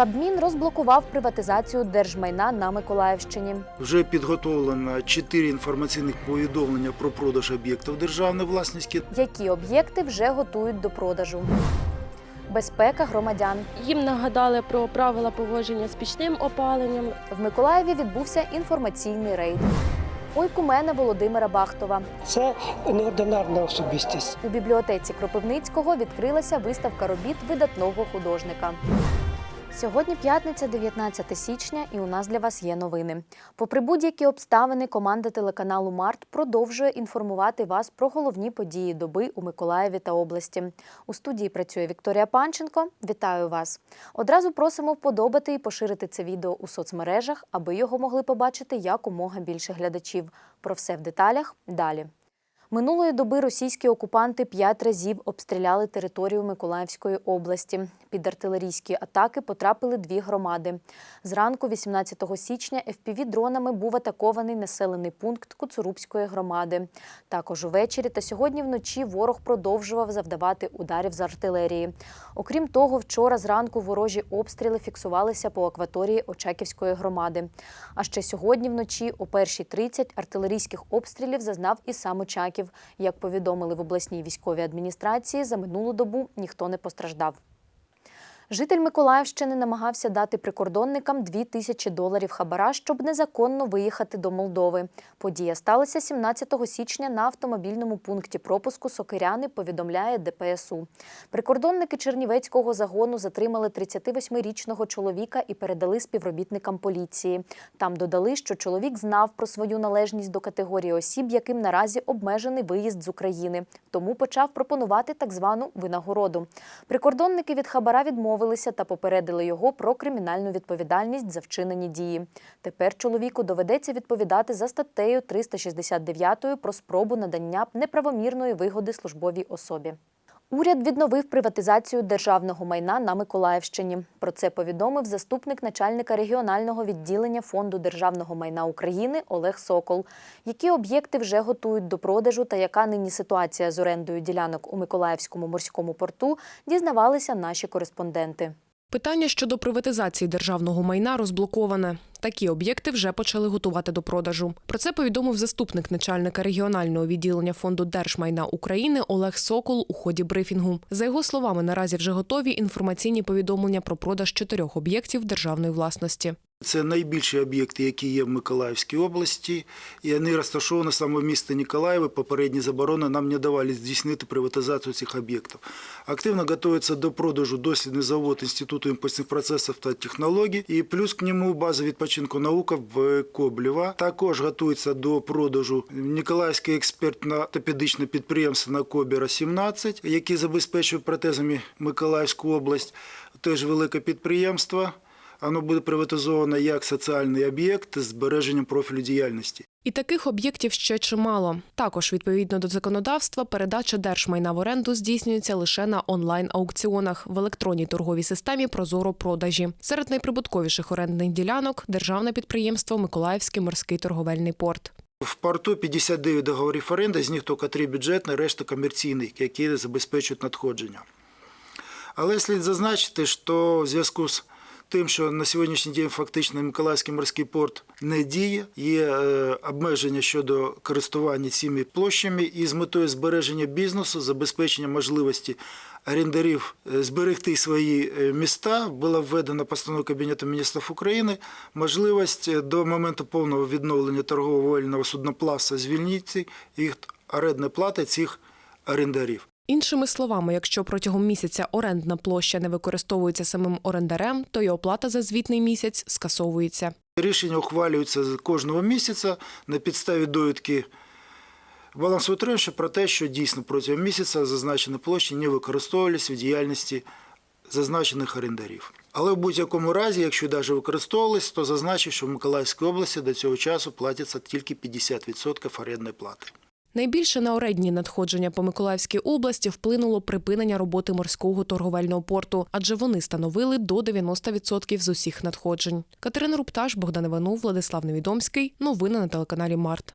Кабмін розблокував приватизацію держмайна на Миколаївщині. Вже підготовлено чотири інформаційних повідомлення про продаж об'єктів державної власності. Які об'єкти вже готують до продажу? Безпека громадян Їм нагадали про правила поводження з пічним опаленням. в Миколаєві відбувся інформаційний рейд. Ойкумена Володимира Бахтова Це неординарна особистість. у бібліотеці Кропивницького відкрилася виставка робіт видатного художника. Сьогодні п'ятниця, 19 січня, і у нас для вас є новини. Попри будь-які обставини, команда телеканалу Март продовжує інформувати вас про головні події доби у Миколаєві та області. У студії працює Вікторія Панченко. Вітаю вас! Одразу просимо вподобати і поширити це відео у соцмережах, аби його могли побачити якомога більше глядачів. Про все в деталях далі. Минулої доби російські окупанти п'ять разів обстріляли територію Миколаївської області. Під артилерійські атаки потрапили дві громади. Зранку, 18 січня, ФПВ-дронами був атакований населений пункт Куцурубської громади. Також увечері та сьогодні вночі ворог продовжував завдавати ударів з артилерії. Окрім того, вчора зранку ворожі обстріли фіксувалися по акваторії Очаківської громади. А ще сьогодні вночі о 1.30 артилерійських обстрілів зазнав і сам Очаків. Як повідомили в обласній військовій адміністрації, за минулу добу ніхто не постраждав. Житель Миколаївщини намагався дати прикордонникам 2 тисячі доларів хабара, щоб незаконно виїхати до Молдови. Подія сталася 17 січня на автомобільному пункті пропуску Сокиряни, повідомляє ДПСУ. Прикордонники Чернівецького загону затримали 38-річного чоловіка і передали співробітникам поліції. Там додали, що чоловік знав про свою належність до категорії осіб, яким наразі обмежений виїзд з України, тому почав пропонувати так звану винагороду. Прикордонники від хабара відмовилися та попередили його про кримінальну відповідальність за вчинені дії. Тепер чоловіку доведеться відповідати за статтею 369 про спробу надання неправомірної вигоди службовій особі. Уряд відновив приватизацію державного майна на Миколаївщині. Про це повідомив заступник начальника регіонального відділення Фонду державного майна України Олег Сокол. Які об'єкти вже готують до продажу та яка нині ситуація з орендою ділянок у Миколаївському морському порту, дізнавалися наші кореспонденти. Питання щодо приватизації державного майна розблоковане. Такі об'єкти вже почали готувати до продажу. Про це повідомив заступник начальника регіонального відділення фонду держмайна України Олег Сокол у ході брифінгу. За його словами, наразі вже готові інформаційні повідомлення про продаж чотирьох об'єктів державної власності. Це найбільші об'єкти, які є в Миколаївській області, і вони розташовані саме в місті Ніколаєві. Попередні заборони нам не давали здійснити приватизацію цих об'єктів. Активно готується до продажу дослідний завод Інституту імпульсних процесів та технологій, і плюс к ньому база відпочинку наука в Коблєва. Також готується до продажу Ніколаївське експертно-топедичне підприємство на Кобіра 17, яке забезпечує протезами Миколаївську область. Теж велике підприємство. Воно буде приватизовано як соціальний об'єкт з збереженням профілю діяльності. І таких об'єктів ще чимало. Також, відповідно до законодавства, передача держмайна в оренду здійснюється лише на онлайн-аукціонах в електронній торговій системі Прозоро продажі. Серед найприбутковіших орендних ділянок державне підприємство Миколаївський морський торговельний порт. В порту 59 договорів оренди, з них тільки 3 бюджетні, решта комерційні, які забезпечують надходження. Але слід зазначити, що в зв'язку з тим, що на сьогоднішній день фактично Миколаївський морський порт не діє, є е, обмеження щодо користування цими площами і з метою збереження бізнесу, забезпечення можливості орендарів е, зберегти свої е, міста, була введена постановою Кабінету міністрів України можливість до моменту повного відновлення торгово-вольного судноплавства звільнити їх орендної плати цих орендарів. Іншими словами, якщо протягом місяця орендна площа не використовується самим орендарем, то й оплата за звітний місяць скасовується. Рішення ухвалюються з кожного місяця на підставі довідки балансоутримувача про те, що дійсно протягом місяця зазначені площі не використовувалися в діяльності зазначених орендарів. Але в будь-якому разі, якщо навіть використовувалися, то зазначив, що в Миколаївській області до цього часу платяться тільки 50% орендної плати. Найбільше на оредні надходження по Миколаївській області вплинуло припинення роботи морського торговельного порту, адже вони становили до 90% з усіх надходжень. Катерина Рупташ, Богдан Іванов, Владислав Невідомський. Новини на телеканалі Март.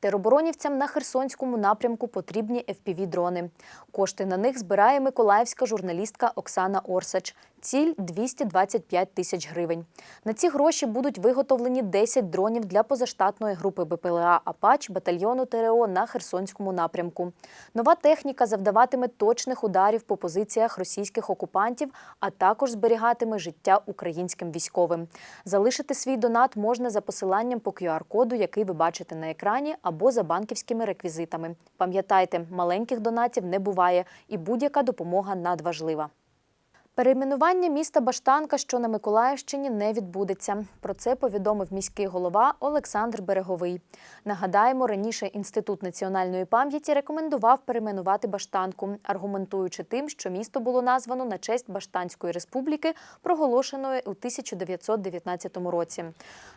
Тероборонівцям на Херсонському напрямку потрібні FPV-дрони. Кошти на них збирає миколаївська журналістка Оксана Орсач. Ціль 225 тисяч гривень. На ці гроші будуть виготовлені 10 дронів для позаштатної групи БПЛА «Апач» батальйону ТРО на Херсонському напрямку. Нова техніка завдаватиме точних ударів по позиціях російських окупантів, а також зберігатиме життя українським військовим. Залишити свій донат можна за посиланням по QR-коду, який ви бачите на екрані, або за банківськими реквізитами. Пам'ятайте, маленьких донатів не буває, і будь-яка допомога надважлива. Перейменування міста Баштанка, що на Миколаївщині, не відбудеться. Про це повідомив міський голова Олександр Береговий. Нагадаємо, раніше Інститут національної пам'яті рекомендував перейменувати Баштанку, аргументуючи тим, що місто було названо на честь Баштанської республіки, проголошеної у 1919 році.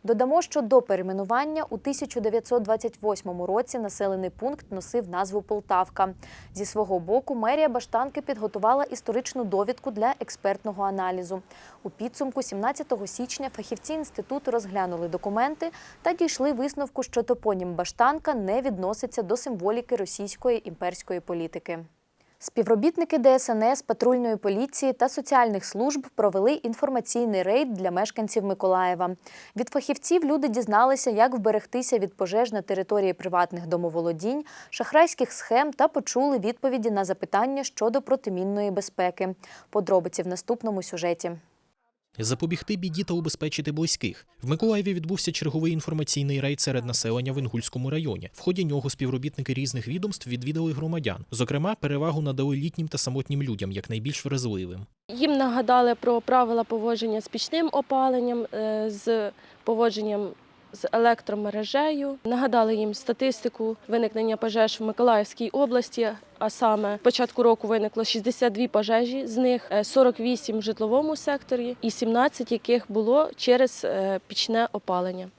Додамо, що до перейменування у 1928 році населений пункт носив назву Полтавка. Зі свого боку, мерія Баштанки підготувала історичну довідку для експертного аналізу. У підсумку 17 січня фахівці інституту розглянули документи та дійшли висновку, що топонім Баштанка не відноситься до символіки російської імперської політики. Співробітники ДСНС, патрульної поліції та соціальних служб провели інформаційний рейд для мешканців Миколаєва. Від фахівців люди дізналися, як вберегтися від пожеж на території приватних домоволодінь, шахрайських схем та почули відповіді на запитання щодо протимінної безпеки. Подробиці в наступному сюжеті. Запобігти біді та убезпечити близьких. В Миколаєві відбувся черговий інформаційний рейд серед населення в Інгульському районі. В ході нього співробітники різних відомств відвідали громадян. Зокрема, перевагу надали літнім та самотнім людям, як найбільш вразливим. Їм нагадали про правила поводження з пічним опаленням, е, з поводженням з електромережею. Нагадали їм статистику виникнення пожеж в Миколаївській області. А саме початку року виникло 62 пожежі, з них е, 48 в житловому секторі і 17 яких було через е, пічне опалення.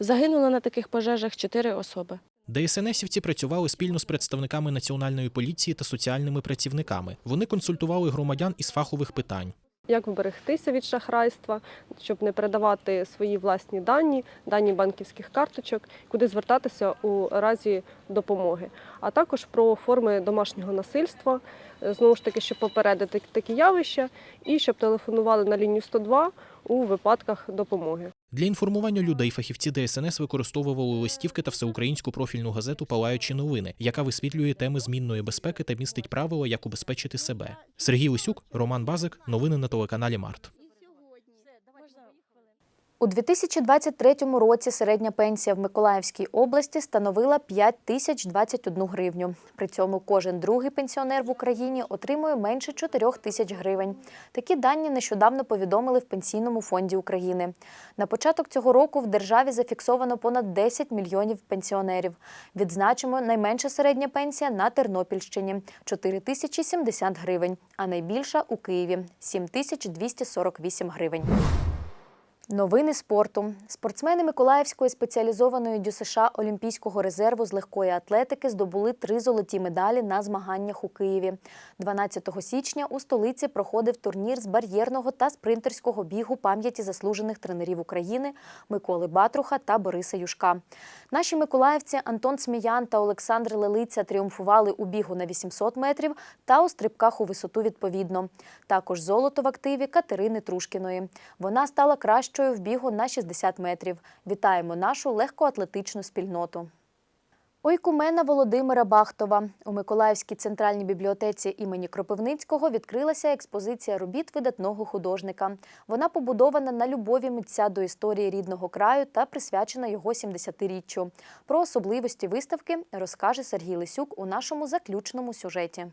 Загинуло на таких пожежах 4 особи. ДСНСівці працювали спільно з представниками національної поліції та соціальними працівниками. Вони консультували громадян із фахових питань. Як вберегтися від шахрайства, щоб не передавати свої власні дані, дані банківських карточок, куди звертатися у разі допомоги, а також про форми домашнього насильства, е, знову ж таки, щоб попередити такі явища, і щоб телефонували на лінію 102 у випадках допомоги. Для інформування людей фахівці ДСНС використовували листівки та всеукраїнську профільну газету Палаючі новини, яка висвітлює теми змінної безпеки та містить правила, як убезпечити себе. Сергій Лисюк, Роман Базик. Новини на телеканалі Март. У 2023 році середня пенсія в Миколаївській області становила 5 тисяч 21 гривню. При цьому кожен другий пенсіонер в Україні отримує менше 4 тисяч гривень. Такі дані нещодавно повідомили в Пенсійному фонді України. На початок цього року в державі зафіксовано понад 10 мільйонів пенсіонерів. Відзначимо, найменша середня пенсія на Тернопільщині 4 тисячі 70 гривень, а найбільша у Києві 7 тисяч 248 гривень. Новини спорту. Спортсмени Миколаївської спеціалізованої ДЮСШ Олімпійського резерву з легкої атлетики здобули три золоті медалі на змаганнях у Києві. 12 січня у столиці проходив турнір з бар'єрного та спринтерського бігу пам'яті заслужених тренерів України Миколи Батруха та Бориса Юшка. Наші миколаївці Антон Сміян та Олександр Лелиця тріумфували у бігу на 800 метрів та у стрибках у висоту відповідно. Також золото в активі Катерини Трушкіної. Вона стала кращою в бігу на 60 метрів. Вітаємо нашу легкоатлетичну спільноту. Ойкумена Володимира Бахтова у Миколаївській центральній бібліотеці імені Кропивницького відкрилася експозиція робіт видатного художника. Вона побудована на любові митця до історії рідного краю та присвячена його 70-річчю. Про особливості виставки розкаже Сергій Лисюк у нашому заключному сюжеті.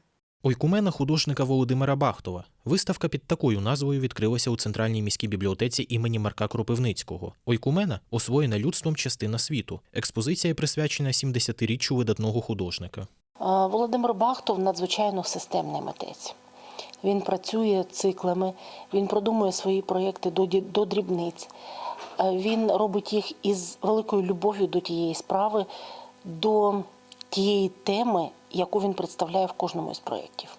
Ойкумена художника Володимира Бахтова. Виставка під такою назвою відкрилася у центральній міській бібліотеці імені Марка Кропивницького. Ойкумена освоєна людством частина світу. Експозиція присвячена 70-річчю видатного художника. Володимир Бахтов надзвичайно системний митець. Він працює циклами, він продумує свої проєкти до, до дрібниць. Е, Він робить їх із великою любов'ю до тієї справи, до тієї теми, яку він представляє в кожному із проєктів.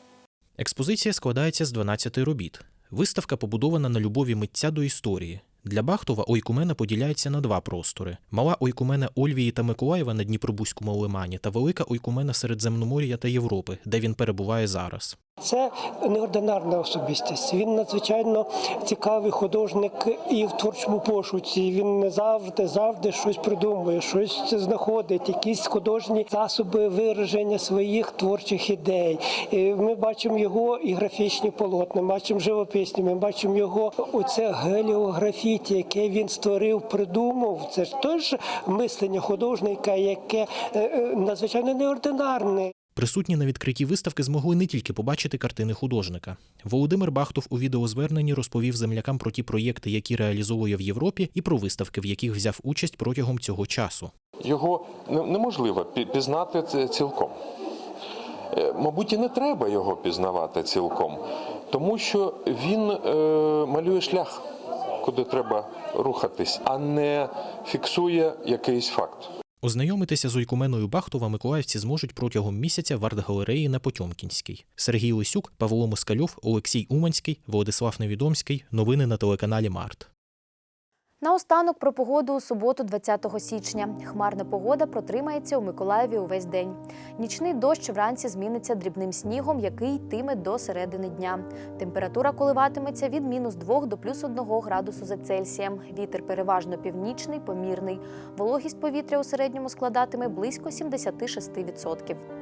Експозиція складається з 12 робіт. Виставка побудована на любові митця до історії. Для Бахтова ойкумена поділяється на два простори: мала ойкумена Ольвії та Миколаєва на Дніпробузькому лимані та велика ойкумена Середземномор'я та Європи, де він перебуває зараз. Це неординарна особистість. Він надзвичайно цікавий художник і в творчому пошуці. Він не завжди завжди щось придумує, щось знаходить, якісь художні засоби вираження своїх творчих ідей. І Ми бачимо його і графічні полотна, бачимо живописні. Ми бачимо його оце геліографіті, яке він створив, придумав. Це ж теж мислення художника, яке е, е, надзвичайно неординарне. Присутні на відкритті виставки змогли не тільки побачити картини художника. Володимир Бахтов у відеозверненні розповів землякам про ті проєкти, які реалізовує в Європі, і про виставки, в яких взяв участь протягом цього часу. Його неможливо пі- пізнати цілком. Е, Мабуть, і не треба його пізнавати цілком, тому що він е, малює шлях, куди треба рухатись, а не фіксує якийсь факт. Ознайомитися з ойкуменою Бахтова миколаївці зможуть протягом місяця в арт-галереї на Потьомкінській. Сергій Лисюк, Павло Москальов, Олексій Уманський, Владислав Невідомський. Новини на телеканалі Март. Наостанок про погоду у суботу, 20 січня. Хмарна погода протримається у Миколаєві увесь день. Нічний дощ вранці зміниться дрібним снігом, який йтиме до середини дня. Температура коливатиметься від мінус 2 до плюс 1 градусу за Цельсієм. Вітер переважно північний, помірний. Вологість повітря у середньому складатиме близько 76%.